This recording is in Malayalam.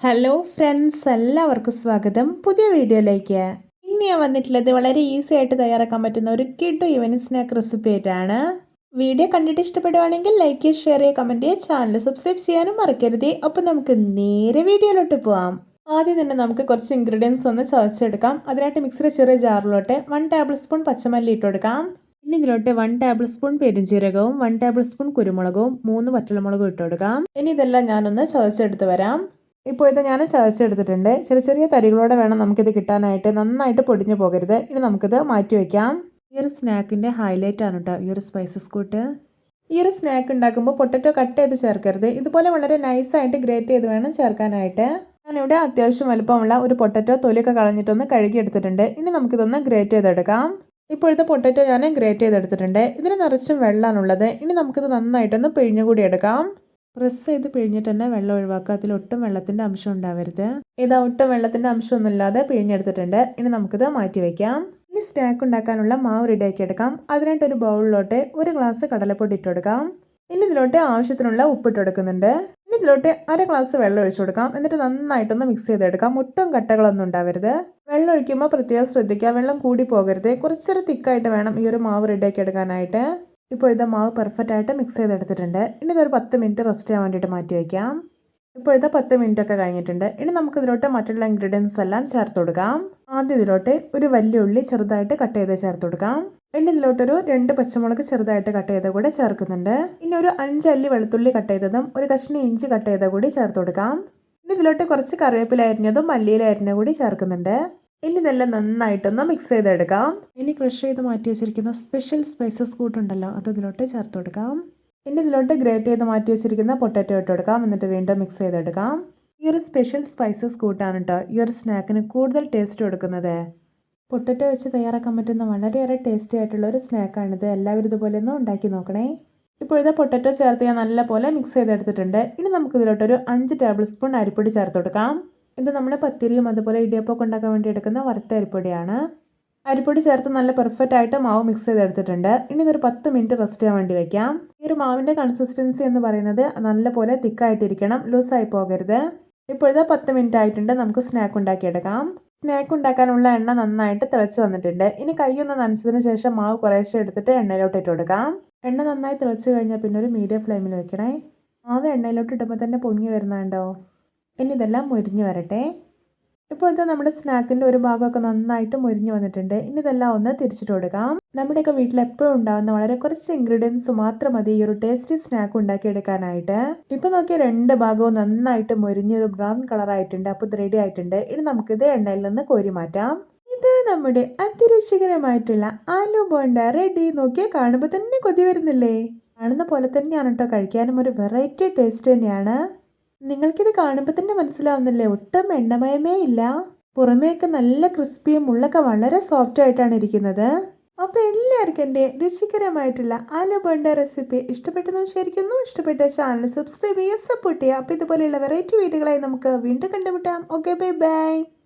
ഹലോ ഫ്രണ്ട്സ് എല്ലാവർക്കും സ്വാഗതം. പുതിയ വീഡിയോയിലേക്ക്. ഇന്ന് ഞാൻ വന്നിട്ടുള്ളത് വളരെ ഈസി ആയിട്ട് തയ്യാറാക്കാൻ പറ്റുന്ന ഒരു കിഡു ഇവനിങ് സ്നാക്ക് റെസിപ്പി ആയിട്ടാണ്. വീഡിയോ കണ്ടിട്ട് ഇഷ്ടപ്പെടുവാണെങ്കിൽ ലൈക്ക് ചെയ്യുക ഷെയർ ചെയ്യുക. കമന്റ് ചെയ്യുക ചാനൽ സബ്സ്ക്രൈബ് ചെയ്യാനും മറക്കരുത്. അപ്പോൾ നമുക്ക് നേരെ വീഡിയോയിലോട്ട് പോവാം. ആദ്യം തന്നെ നമുക്ക് കുറച്ച് ഇൻഗ്രീഡിയൻസ് ഒന്ന് ചതച്ചെടുക്കാം. അതിനായിട്ട് മിക്സിയുടെ ചെറിയ ജാറിലോട്ട് വൺ ടേബിൾ സ്പൂൺ പച്ചമല്ലി ഇട്ട് കൊടുക്കാം. ഇതിലോട്ട് വൺ ടേബിൾ സ്പൂൺ പെരുംജീരകവും വൺ ടേബിൾ സ്പൂൺ കുരുമുളകും മൂന്ന് വറ്റൽമുളകും ഇട്ട് കൊടുക്കാം. ഇനി ഇതെല്ലാം ഞാനൊന്ന് ചതച്ചെടുത്ത് വരാം. ഇപ്പോൾ ഇത് ഞാൻ ചതച്ചെടുത്തിട്ടുണ്ട് ചെറിയ ചെറിയ തരികളോടെ വേണം നമുക്കിത് കിട്ടാനായിട്ട്. നന്നായിട്ട് പൊടിഞ്ഞു പോകരുത്. ഇനി നമുക്കിത് മാറ്റി വയ്ക്കാം ഈ ഒരു സ്നാക്കിന്റെ ഹൈലൈറ്റ് ആണ് കേട്ടോ ഈ ഒരു സ്പൈസസ് കൂട്ട്. ഈ ഒരു സ്നാക്ക് ഉണ്ടാക്കുമ്പോൾ പൊട്ടറ്റോ കട്ട് ചെയ്ത് ചേർക്കരുത്. ഇതുപോലെ വളരെ നൈസായിട്ട് ഗ്രേറ്റ് ചെയ്ത് വേണം ചേർക്കാനായിട്ട്. ഞാനിവിടെ അത്യാവശ്യം വലുപ്പമുള്ള ഒരു പൊട്ടറ്റോ തൊലിയൊക്കെ കളഞ്ഞിട്ടൊന്ന് കഴുകിയെടുത്തിട്ടുണ്ട് ഇനി നമുക്കിതൊന്ന് ഗ്രേറ്റ് ചെയ്തെടുക്കാം. ഇപ്പോഴത്തെ പൊട്ടറ്റോ ഞാൻ ഗ്രേറ്റ് ചെയ്തെടുത്തിട്ടുണ്ട്. ഇതിന് നിറച്ചും വെള്ളമാണുള്ളത് ഇനി നമുക്കിത് നന്നായിട്ടൊന്ന് പിഴിഞ്ഞുകൂടി എടുക്കാം. പ്രസ് ചെയ്ത് പിഴിഞ്ഞിട്ട് തന്നെ വെള്ളം ഒഴിവാക്കുക. അതിൽ ഒട്ടും വെള്ളത്തിന്റെ അംശം ഉണ്ടാവരുത്. ഇത് ഒട്ടും വെള്ളത്തിന്റെ അംശമൊന്നും ഇല്ലാതെ പിഴിഞ്ഞെടുത്തിട്ടുണ്ട്. ഇനി നമുക്കിത് മാറ്റി വയ്ക്കാം. ഇനി സ്നാക്ക് ഉണ്ടാക്കാനുള്ള മാവ് റെഡിയാക്കി എടുക്കാം. അതിനായിട്ട് ഒരു ബൗളിലോട്ട് ഒരു ഗ്ലാസ് കടലപ്പൊടി ഇട്ട് കൊടുക്കാം. ഇനി ഇതിലോട്ട് ആവശ്യത്തിനുള്ള ഉപ്പിട്ട് കൊടുക്കുന്നുണ്ട്. ഇനി ഇതിലോട്ട് അര ഗ്ലാസ് വെള്ളം ഒഴിച്ചു കൊടുക്കാം. എന്നിട്ട് നന്നായിട്ടൊന്ന് മിക്സ് ചെയ്തെടുക്കാം. ഒട്ടും കട്ടകളൊന്നും ഉണ്ടാവരുത്. വെള്ളം ഒഴിക്കുമ്പോൾ പ്രത്യേകം ശ്രദ്ധിക്കുക. വെള്ളം കൂടി പോകരുത്. കുറച്ചൊരു തിക്കായിട്ട് വേണം ഈ ഒരു മാവ് റെഡിയാക്കി എടുക്കാനായിട്ട്. ഇപ്പോൾ ഇതാ മാവ് പെർഫെക്റ്റ് ആയിട്ട് മിക്സ് ചെയ്തെടുത്തിട്ടുണ്ട്. ഇനി ഇതൊരു പത്ത് മിനിറ്റ് റെസ്റ്റ് ചെയ്യാൻ വേണ്ടിയിട്ട് മാറ്റി വയ്ക്കാം ഇപ്പോൾ ഇതാ പത്ത് മിനിറ്റ് ഒക്കെ കഴിഞ്ഞിട്ടുണ്ട്. ഇനി നമുക്ക് ഇതിലോട്ട് മറ്റുള്ള ഇൻഗ്രീഡിയൻസ് എല്ലാം ചേർത്ത് കൊടുക്കാം. ആദ്യം ഇതിലോട്ട് ഒരു വലിയ ഉള്ളി ചെറുതായിട്ട് കട്ട് ചെയ്ത് ചേർത്ത് കൊടുക്കാം. ഇനി ഇതിലോട്ടൊരു രണ്ട് പച്ചമുളക് ചെറുതായിട്ട് കട്ട് ചെയ്ത കൂടെ ചേർക്കുന്നുണ്ട്. ഇനി ഒരു അഞ്ച് അല്ലി വെളുത്തുള്ളി കട്ട് ചെയ്തതും ഒരു കഷ്ണം ഇഞ്ചി കട്ട് ചെയ്ത കൂടി ചേർത്ത് കൊടുക്കാം. ഇനി ഇതിലോട്ട് കുറച്ച് കറിവേപ്പില അരിഞ്ഞതും മല്ലിയില അരിഞ്ഞ കൂടി ചേർക്കുന്നുണ്ട്. ഇനി ഇതെല്ലാം നന്നായിട്ടൊന്ന് മിക്സ് ചെയ്തെടുക്കാം. ഇനി ക്രഷ് ചെയ്ത് മാറ്റി വെച്ചിരിക്കുന്ന സ്പെഷ്യൽ സ്പൈസസ് കൂട്ടുണ്ടല്ലോ അത് ഇതിലോട്ട് ചേർത്ത് കൊടുക്കാം. ഇനി ഇതിലോട്ട് ഗ്രേറ്റ് ചെയ്ത് മാറ്റി വെച്ചിരിക്കുന്ന പൊട്ടാറ്റോ ഇട്ട് കൊടുക്കാം എന്നിട്ട് വീണ്ടും മിക്സ് ചെയ്തെടുക്കാം. ഈ ഒരു സ്പെഷ്യൽ സ്പൈസസ് കൂട്ടാണ് കേട്ടോ ഈ ഒരു സ്നാക്കിന് കൂടുതൽ ടേസ്റ്റ് കൊടുക്കുന്നത്. പൊട്ടറ്റോ വെച്ച് തയ്യാറാക്കാൻ പറ്റുന്ന വളരെയേറെ ടേസ്റ്റി ആയിട്ടുള്ള ഒരു സ്നാക്കാണിത് എല്ലാവരും ഇതുപോലെ ഒന്ന് ഉണ്ടാക്കി നോക്കണേ. ഇപ്പോൾ ഇത് പൊട്ടറ്റോ ചേർത്ത് ഞാൻ നല്ലപോലെ മിക്സ് ചെയ്തെടുത്തിട്ടുണ്ട്. ഇനി നമുക്ക് ഇതിലോട്ടൊരു അഞ്ച് ടേബിൾ സ്പൂൺ അരിപ്പൊടി ചേർത്ത് കൊടുക്കാം. ഇത് നമ്മൾ പത്തിരിയും അതുപോലെ ഇടിയപ്പമൊക്കെ ഉണ്ടാക്കാൻ വേണ്ടി എടുക്കുന്ന വറുത്ത അരിപ്പൊടിയാണ്. അരിപ്പൊടി ചേർത്ത് നല്ല പെർഫെക്റ്റ് ആയിട്ട് മാവ് മിക്സ് ചെയ്തെടുത്തിട്ടുണ്ട്. ഇനി ഇതൊരു പത്ത് മിനിറ്റ് റെസ്റ്റ് ചെയ്യാൻ വേണ്ടി വെക്കാം. ഈ ഒരു മാവിന്റെ കൺസിസ്റ്റൻസി എന്ന് പറയുന്നത് നല്ലപോലെ തിക്കായിട്ടിരിക്കണം. ലൂസായി പോകരുത്. ഇപ്പോഴത്തെ പത്ത് മിനിറ്റ് ആയിട്ടുണ്ട്. നമുക്ക് സ്നാക്ക് ഉണ്ടാക്കിയെടുക്കാം. സ്നാക്ക് ഉണ്ടാക്കാനുള്ള എണ്ണ നന്നായിട്ട് തിളച്ച് വന്നിട്ടുണ്ട്. ഇനി കൈയൊന്ന് നനച്ചതിന് ശേഷം മാവ് കുറേശ്ശെ എടുത്തിട്ട് എണ്ണയിലോട്ട് ഇട്ട് കൊടുക്കാം. എണ്ണ നന്നായി തിളച്ച് കഴിഞ്ഞാൽ പിന്നെ ഒരു മീഡിയം ഫ്ലെയിമിൽ വെക്കണേ. മാവ് എണ്ണയിലോട്ട് ഇടുമ്പോൾ തന്നെ പൊങ്ങി വരുന്നുണ്ടോ ഇനി ഇതെല്ലാം മുരിഞ്ഞ് വരട്ടെ. ഇപ്പോഴത്തെ നമ്മുടെ സ്നാക്കിന്റെ ഒരു ഭാഗമൊക്കെ നന്നായിട്ട് മുരിഞ്ഞ് വന്നിട്ടുണ്ട്. ഇനി ഇതെല്ലാം ഒന്ന് തിരിച്ചിട്ട് കൊടുക്കാം. നമ്മുടെയൊക്കെ വീട്ടിൽ എപ്പോഴും ഉണ്ടാകുന്ന വളരെ കുറച്ച് ഇൻഗ്രീഡിയൻസ് മാത്രം മതി ഈ ഒരു ടേസ്റ്റി സ്നാക്ക് ഉണ്ടാക്കിയെടുക്കാനായിട്ട്. ഇപ്പം നോക്കിയ രണ്ട് ഭാഗവും നന്നായിട്ട് മുരിഞ്ഞൊരു ബ്രൗൺ കളറായിട്ടുണ്ട് അപ്പോൾ ഇത് റെഡി ആയിട്ടുണ്ട്. ഇനി നമുക്കിത് എണ്ണയിൽ നിന്ന് കോരി മാറ്റാം. ഇത് നമ്മുടെ അതിരുചികരമായിട്ടുള്ള ആലു ബോണ്ട റെഡി നോക്കിയാൽ കാണുമ്പോൾ തന്നെ കൊതി വരുന്നില്ലേ? കാണുന്ന പോലെ തന്നെയാണ് കേട്ടോ കഴിക്കാനും. ഒരു വെറൈറ്റി ടേസ്റ്റ് തന്നെയാണ്. നിങ്ങൾക്കിത് കാണുമ്പോൾ തന്നെ മനസ്സിലാവുന്നില്ലേ? ഒട്ടും എണ്ണമയമേ ഇല്ല. പുറമേയൊക്കെ നല്ല ക്രിസ്പിയും ഉള്ളൊക്കെ വളരെ സോഫ്റ്റ് ആയിട്ടാണ് ഇരിക്കുന്നത്. അപ്പോൾ എല്ലാവർക്കും എന്റെ രുചികരമായിട്ടുള്ള ആലു റെസിപ്പി ഇഷ്ടപ്പെട്ടെന്ന് വിചാരിക്കുന്നു. ഇഷ്ടപ്പെട്ട ചാനൽ സബ്സ്ക്രൈബ് ചെയ്യുക സപ്പോർട്ട് ചെയ്യുക. അപ്പോൾ ഇതുപോലെയുള്ള വെറൈറ്റി വീഡിയോകളായി നമുക്ക് വീണ്ടും കണ്ടുമുട്ടാം. Okay bye bye